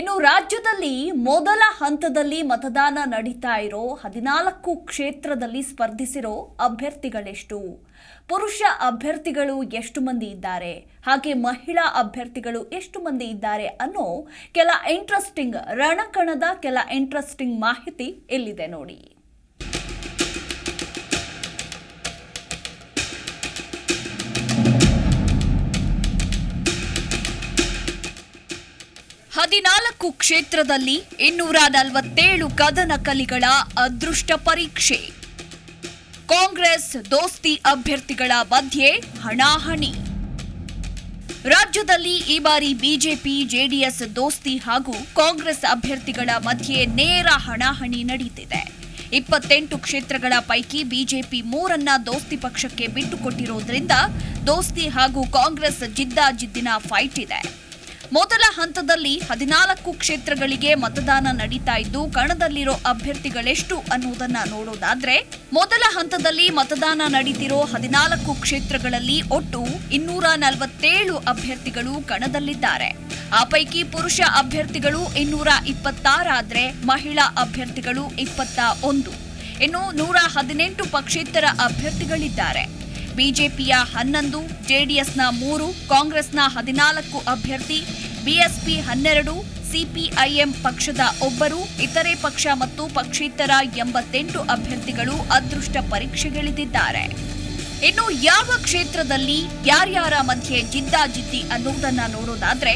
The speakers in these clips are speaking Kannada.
ಇನ್ನು ರಾಜ್ಯದಲ್ಲಿ ಮೊದಲ ಹಂತದಲ್ಲಿ ಮತದಾನ ನಡೀತಾ ಇರೋ ಹದಿನಾಲ್ಕು ಕ್ಷೇತ್ರದಲ್ಲಿ ಸ್ಪರ್ಧಿಸಿರೋ ಅಭ್ಯರ್ಥಿಗಳೆಷ್ಟು? ಪುರುಷ ಅಭ್ಯರ್ಥಿಗಳು ಎಷ್ಟು ಮಂದಿ ಇದ್ದಾರೆ? ಹಾಗೆ ಮಹಿಳಾ ಅಭ್ಯರ್ಥಿಗಳು ಎಷ್ಟು ಮಂದಿ ಇದ್ದಾರೆ ಅನ್ನೋ ಕೆಲ ಇಂಟ್ರೆಸ್ಟಿಂಗ್ ರಣಕಣದ ಕೆಲ ಇಂಟ್ರೆಸ್ಟಿಂಗ್ ಮಾಹಿತಿ ಇಲ್ಲಿದೆ ನೋಡಿ. ಹದಿನಾಲ್ಕು ಕ್ಷೇತ್ರದಲ್ಲಿ ಇನ್ನೂರ ನಲವತ್ತೇಳು ಕದನ ಕಲಿಗಳ ಅದೃಷ್ಟ ಪರೀಕ್ಷೆ. ಕಾಂಗ್ರೆಸ್ ದೋಸ್ತಿ ಅಭ್ಯರ್ಥಿಗಳ ಮಧ್ಯೆ ಹಣಾಹಣಿ. ರಾಜ್ಯದಲ್ಲಿ ಈ ಬಾರಿ ಬಿಜೆಪಿ, ಜೆಡಿಎಸ್ ದೋಸ್ತಿ ಹಾಗೂ ಕಾಂಗ್ರೆಸ್ ಅಭ್ಯರ್ಥಿಗಳ ಮಧ್ಯೆ ನೇರ ಹಣಾಹಣಿ ನಡೆಯುತ್ತಿದೆ ಇಪ್ಪತ್ತೆಂಟು ಕ್ಷೇತ್ರಗಳ ಪೈಕಿ ಬಿಜೆಪಿ ಮೂರನ್ನ ದೋಸ್ತಿ ಪಕ್ಷಕ್ಕೆ ಬಿಟ್ಟುಕೊಟ್ಟಿರೋದ್ರಿಂದ ದೋಸ್ತಿ ಹಾಗೂ ಕಾಂಗ್ರೆಸ್ ಜಿದ್ದಾಜಿದ್ದಿನ ಫೈಟ್ ಇದೆ. ಮೊದಲ ಹಂತದಲ್ಲಿ ಹದಿನಾಲ್ಕು ಕ್ಷೇತ್ರಗಳಿಗೆ ಮತದಾನ ನಡೀತಾ ಇದ್ದು, ಕಣದಲ್ಲಿರೋ ಅಭ್ಯರ್ಥಿಗಳೆಷ್ಟು ಅನ್ನೋದನ್ನ ನೋಡೋದಾದ್ರೆ, ಮೊದಲ ಹಂತದಲ್ಲಿ ಮತದಾನ ನಡೀತಿರೋ ಹದಿನಾಲ್ಕು ಕ್ಷೇತ್ರಗಳಲ್ಲಿ ಒಟ್ಟು ಇನ್ನೂರ ನಲವತ್ತೇಳು ಅಭ್ಯರ್ಥಿಗಳು ಕಣದಲ್ಲಿದ್ದಾರೆ. ಆ ಪೈಕಿ ಪುರುಷ ಅಭ್ಯರ್ಥಿಗಳು ಇನ್ನೂರ ಇಪ್ಪತ್ತಾರಾದ್ರೆ, ಮಹಿಳಾ ಅಭ್ಯರ್ಥಿಗಳು ಇಪ್ಪತ್ತ ಒಂದು. ಇನ್ನು ನೂರ ಹದಿನೆಂಟು ಪಕ್ಷೇತರ ಅಭ್ಯರ್ಥಿಗಳಿದ್ದಾರೆ. ಬಿಜೆಪಿಯ ಹನ್ನೊಂದು, ಜೆಡಿಎಸ್ನ ಮೂರು, ಕಾಂಗ್ರೆಸ್ನ ಹದಿನಾಲ್ಕು ಅಭ್ಯರ್ಥಿ, ಬಿಎಸ್ಪಿ ಹನ್ನೆರಡು, ಸಿಪಿಐಎಂ ಪಕ್ಷದ ಒಬ್ಬರು, ಇತರೆ ಪಕ್ಷ ಮತ್ತು ಪಕ್ಷೇತರ ಎಂಬತ್ತೆಂಟು ಅಭ್ಯರ್ಥಿಗಳು ಅದೃಷ್ಟ ಪರೀಕ್ಷೆಗಿಳಿದಿದ್ದಾರೆ. ಇನ್ನು ಯಾವ ಕ್ಷೇತ್ರದಲ್ಲಿ ಯಾರ್ಯಾರ ಮಧ್ಯೆ ಜಿದ್ದಾಜಿದ್ದಿ ಅನ್ನುವುದನ್ನ ನೋಡೋದಾದ್ರೆ,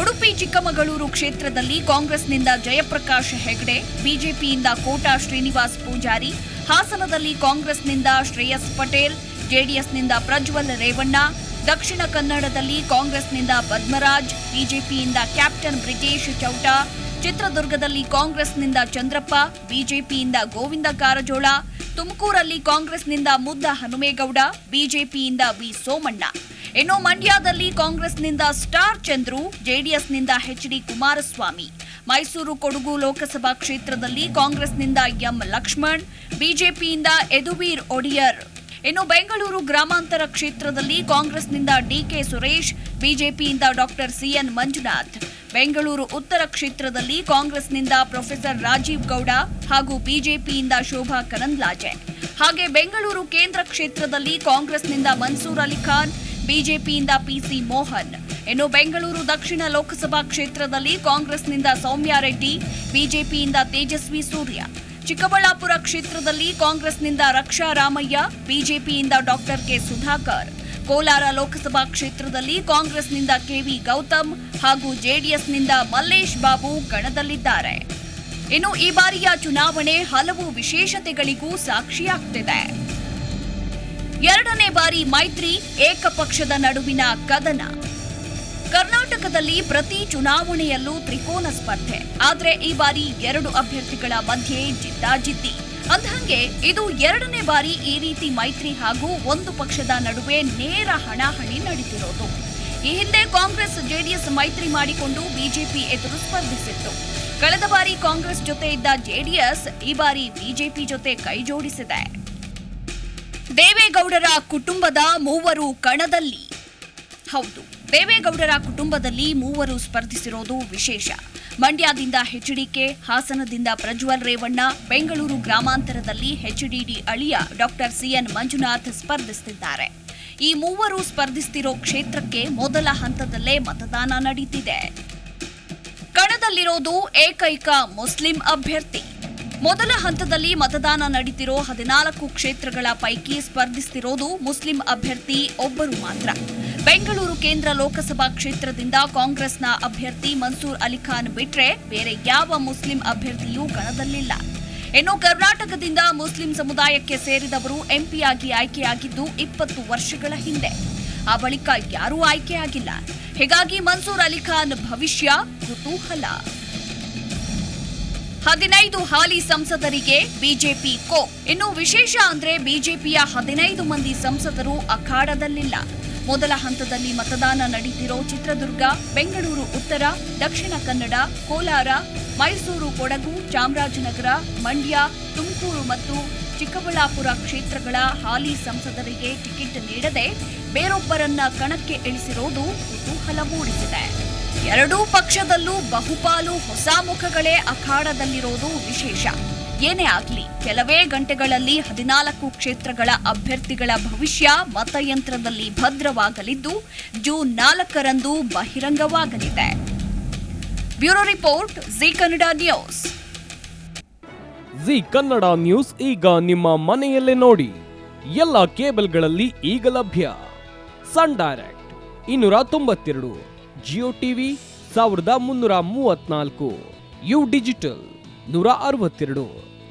ಉಡುಪಿ, ಚಿಕ್ಕಮಗಳೂರು ಕ್ಷೇತ್ರದಲ್ಲಿ ಕಾಂಗ್ರೆಸ್ನಿಂದ ಜಯಪ್ರಕಾಶ್ ಹೆಗ್ಡೆ, ಬಿಜೆಪಿಯಿಂದ ಕೋಟಾ ಶ್ರೀನಿವಾಸ್ ಪೂಜಾರಿ, ಹಾಸನದಲ್ಲಿ ಕಾಂಗ್ರೆಸ್ನಿಂದ ಶ್ರೇಯಸ್ ಪಟೇಲ್ ಜೆಡಿಎಸ್ನಿಂದ ಪ್ರಜ್ವಲ್ ರೇವಣ್ಣ, ದಕ್ಷಿಣ ಕನ್ನಡದಲ್ಲಿ ಕಾಂಗ್ರೆಸ್ನಿಂದ ಪದ್ಮರಾಜ್, ಬಿಜೆಪಿಯಿಂದ ಕ್ಯಾಪ್ಟನ್ ಬ್ರಿಟೇಶ್ ಚೌಟಾ, ಚಿತ್ರದುರ್ಗದಲ್ಲಿ ಕಾಂಗ್ರೆಸ್ನಿಂದ ಚಂದ್ರಪ್ಪ, ಬಿಜೆಪಿಯಿಂದ ಗೋವಿಂದ ಕಾರಜೋಳ, ತುಮಕೂರಲ್ಲಿ ಕಾಂಗ್ರೆಸ್ನಿಂದ ಮುದ್ದ ಹನುಮೇಗೌಡ, ಬಿಜೆಪಿಯಿಂದ ವಿ ಸೋಮಣ್ಣ. ಇನ್ನು ಮಂಡ್ಯದಲ್ಲಿ ಕಾಂಗ್ರೆಸ್ನಿಂದ ಸ್ಟಾರ್ ಚಂದ್ರು, ಜೆಡಿಎಸ್ನಿಂದ ಎಚ್ ಡಿ ಕುಮಾರಸ್ವಾಮಿ. ಮೈಸೂರು ಕೊಡಗು ಲೋಕಸಭಾ ಕ್ಷೇತ್ರದಲ್ಲಿ ಕಾಂಗ್ರೆಸ್ನಿಂದ ಎಂ ಲಕ್ಷ್ಮಣ್, ಬಿಜೆಪಿಯಿಂದ ಯದುವೀರ್ ಒಡಿಯರ್. ಇನ್ನು ಬೆಂಗಳೂರು ಗ್ರಾಮಾಂತರ ಕ್ಷೇತ್ರದಲ್ಲಿ ಕಾಂಗ್ರೆಸ್ನಿಂದ ಡಿಕೆ ಸುರೇಶ್, ಬಿಜೆಪಿಯಿಂದ ಡಾಕ್ಟರ್ ಸಿಎನ್ ಮಂಜುನಾಥ್. ಬೆಂಗಳೂರು ಉತ್ತರ ಕ್ಷೇತ್ರದಲ್ಲಿ ಕಾಂಗ್ರೆಸ್ನಿಂದ ಪ್ರೊಫೆಸರ್ ರಾಜೀವ್ ಗೌಡ ಹಾಗೂ ಬಿಜೆಪಿಯಿಂದ ಶೋಭಾ ಕರಂದ್ಲಾಜೆ. ಹಾಗೆ ಬೆಂಗಳೂರು ಕೇಂದ್ರ ಕ್ಷೇತ್ರದಲ್ಲಿ ಕಾಂಗ್ರೆಸ್ನಿಂದ ಮನ್ಸೂರ್ ಅಲಿ ಖಾನ್, ಬಿಜೆಪಿಯಿಂದ ಪಿಸಿ ಮೋಹನ್. ಇನ್ನು ಬೆಂಗಳೂರು ದಕ್ಷಿಣ ಲೋಕಸಭಾ ಕ್ಷೇತ್ರದಲ್ಲಿ ಕಾಂಗ್ರೆಸ್ನಿಂದ ಸೌಮ್ಯಾರೆಡ್ಡಿ ಬಿಜೆಪಿಯಿಂದ ತೇಜಸ್ವಿ ಸೂರ್ಯ. ಚಿಕ್ಕಬಳ್ಳಾಪುರ ಕ್ಷೇತ್ರದಲ್ಲಿ ಕಾಂಗ್ರೆಸ್ನಿಂದ ರಕ್ಷಾ ರಾಮಯ್ಯ, ಬಿಜೆಪಿಯಿಂದ ಡಾಕ್ಟರ್ ಕೆ ಸುಧಾಕರ್. ಕೋಲಾರ ಲೋಕಸಭಾ ಕ್ಷೇತ್ರದಲ್ಲಿ ಕಾಂಗ್ರೆಸ್ನಿಂದ ಕೆವಿ ಗೌತಮ್ ಹಾಗೂ ಜೆಡಿಎಸ್ನಿಂದ ಮಲ್ಲೇಶ್ ಬಾಬು ಕಣದಲ್ಲಿದ್ದಾರೆ ಇನ್ನು ಈ ಬಾರಿಯ ಚುನಾವಣೆ ಹಲವು ವಿಶೇಷತೆಗಳಿಗೂ ಸಾಕ್ಷಿಯಾಗ್ತಿದೆ. ಎರಡನೇ ಬಾರಿ ಮೈತ್ರಿ ಏಕಪಕ್ಷದ ನಡುವಿನ ಕದನ. ಕರ್ನಾಟಕದಲ್ಲಿ ಪ್ರತಿ ಚುನಾವಣೆಯಲ್ಲೂ ತ್ರಿಕೋನ ಸ್ಪರ್ಧೆ. ಆದ್ರೆ ಈ ಬಾರಿ ಎರಡು ಅಭ್ಯರ್ಥಿಗಳ ಮಧ್ಯೆ ಜಿದ್ದಾಜಿದ್ದಿ ಅಂದಹಂಗೆ, ಇದು ಎರಡನೇ ಬಾರಿ ಈ ರೀತಿ ಮೈತ್ರಿ ಹಾಗೂ ಒಂದು ಪಕ್ಷದ ನಡುವೆ ನೇರ ಹಣಾಹಣಿ ನಡೀತಿರೋದು. ಈ ಹಿಂದೆ ಕಾಂಗ್ರೆಸ್, ಜೆಡಿಎಸ್ ಮೈತ್ರಿ ಮಾಡಿಕೊಂಡು ಬಿಜೆಪಿ ಎದುರು ಸ್ಪರ್ಧಿಸಿತ್ತು. ಕಳೆದ ಬಾರಿ ಕಾಂಗ್ರೆಸ್ ಜೊತೆ ಇದ್ದ ಜೆಡಿಎಸ್, ಈ ಬಾರಿ ಬಿಜೆಪಿ ಜೊತೆ ಕೈಜೋಡಿಸಿದೆ ದೇವೇಗೌಡರ ಕುಟುಂಬದ ಮೂವರು ಕಣದಲ್ಲಿ. ಹೌದು. ದೇವೇಗೌಡರ ಕುಟುಂಬದಲ್ಲಿ ಮೂವರು ಸ್ಪರ್ಧಿಸಿರೋದು ವಿಶೇಷ. ಮಂಡ್ಯದಿಂದ ಎಚ್ಡಿಕೆ ಹಾಸನದಿಂದ ಪ್ರಜ್ವಲ್ ರೇವಣ್ಣ, ಬೆಂಗಳೂರು ಗ್ರಾಮಾಂತರದಲ್ಲಿ ಎಚ್ಡಿಡಿ ಅಳಿಯ ಡಾಕ್ಟರ್ ಸಿಎನ್ ಮಂಜುನಾಥ್ ಸ್ಪರ್ಧಿಸುತ್ತಿದ್ದಾರೆ ಈ ಮೂವರು ಸ್ಪರ್ಧಿಸುತ್ತಿರೋ ಕ್ಷೇತ್ರಕ್ಕೆ ಮೊದಲ ಹಂತದಲ್ಲೇ ಮತದಾನ ನಡೀತಿದೆ. ಕಣದಲ್ಲಿರೋದು ಏಕೈಕ ಮುಸ್ಲಿಂ ಅಭ್ಯರ್ಥಿ. ಮೊದಲ ಹಂತದಲ್ಲಿ ಮತದಾನ ನಡೀತಿರೋ ಹದಿನಾಲ್ಕು ಕ್ಷೇತ್ರಗಳ ಪೈಕಿ ಸ್ಪರ್ಧಿಸುತ್ತಿರೋದು ಮುಸ್ಲಿಂ ಅಭ್ಯರ್ಥಿ ಒಬ್ಬರು ಮಾತ್ರ. ಬೆಂಗಳೂರು ಕೇಂದ್ರ ಲೋಕಸಭಾ ಕ್ಷೇತ್ರದಿಂದ ಕಾಂಗ್ರೆಸ್ನ ಅಭ್ಯರ್ಥಿ ಮನ್ಸೂರ್ ಅಲಿಖಾನ್ ಬಿಟ್ರೆ ಬೇರೆ ಯಾವ ಮುಸ್ಲಿಂ ಅಭ್ಯರ್ಥಿಯೂ ಕಣದಲ್ಲಿಲ್ಲ. ಇನ್ನು ಕರ್ನಾಟಕದಿಂದ ಮುಸ್ಲಿಂ ಸಮುದಾಯಕ್ಕೆ ಸೇರಿದವರು ಎಂಪಿಯಾಗಿ ಆಯ್ಕೆಯಾಗಿದ್ದು ಇಪ್ಪತ್ತು ವರ್ಷಗಳ ಹಿಂದೆ. ಆ ಬಳಿಕ ಯಾರೂ ಆಯ್ಕೆಯಾಗಿಲ್ಲ. ಹೀಗಾಗಿ ಮನ್ಸೂರ್ ಅಲಿಖಾನ್ ಭವಿಷ್ಯ ಕುತೂಹಲ. ಹದಿನೈದು ಹಾಲಿ ಸಂಸದರಿಗೆ ಬಿಜೆಪಿ ಕೋ ಇನ್ನು ವಿಶೇಷ ಅಂದ್ರೆ ಬಿಜೆಪಿಯ ಹದಿನೈದು ಮಂದಿ ಸಂಸದರು ಅಖಾಡದಲ್ಲಿಲ್ಲ. ಮೊದಲ ಹಂತದಲ್ಲಿ ಮತದಾನ ನಡೀತಿರೋ ಚಿತ್ರದುರ್ಗ, ಬೆಂಗಳೂರು, ಉತ್ತರ, ದಕ್ಷಿಣ ಕನ್ನಡ, ಕೋಲಾರ, ಮೈಸೂರು, ಕೊಡಗು, ಚಾಮರಾಜನಗರ, ಮಂಡ್ಯ, ತುಮಕೂರು ಮತ್ತು ಚಿಕ್ಕಬಳ್ಳಾಪುರ ಕ್ಷೇತ್ರಗಳ ಹಾಲಿ ಸಂಸದರಿಗೆ ಟಿಕೆಟ್ ನೀಡದೆ ಬೇರೊಬ್ಬರನ್ನ ಕಣಕ್ಕೆ ಇಳಿಸಿರೋದು ಕುತೂಹಲ ಮೂಡಿಸಿದೆ ಎರಡೂ ಪಕ್ಷದಲ್ಲೂ ಬಹುಪಾಲು ಹೊಸ ಮುಖಗಳೇ ಅಖಾಡದಲ್ಲಿರೋದು ವಿಶೇಷ. ಏನೇ ಆಗಲಿ, ಕೆಲವೇ ಗಂಟೆಗಳಲ್ಲಿ ಹದಿನಾಲ್ಕು ಕ್ಷೇತ್ರಗಳ ಅಭ್ಯರ್ಥಿಗಳ ಭವಿಷ್ಯ ಮತಯಂತ್ರದಲ್ಲಿ ಭದ್ರವಾಗಲಿದ್ದು, ಜೂನ್ ನಾಲ್ಕರಂದು ಬಹಿರಂಗವಾಗಲಿದೆ. Bureau report, Zee Kannada news. Zee Kannada news ಈಗ ನಿಮ್ಮ ಮನೆಯಲ್ಲೇ ನೋಡಿ. ಎಲ್ಲ ಕೇಬಲ್ಗಳಲ್ಲಿ ಈಗ ಲಭ್ಯ. ಸನ್ ಡೈರೆಕ್ಟ್, ಇನ್ನೂರ ತೊಂಬತ್ತೆರಡು, ಜಿಯೋ ಟಿವಿ, ಸಾವಿರದ ಮುನ್ನೂರ ಮೂವತ್ನಾಲ್ಕು ಯು ಡಿಜಿಟಲ್, ನೂರ ಅರವತ್ತೆರಡು.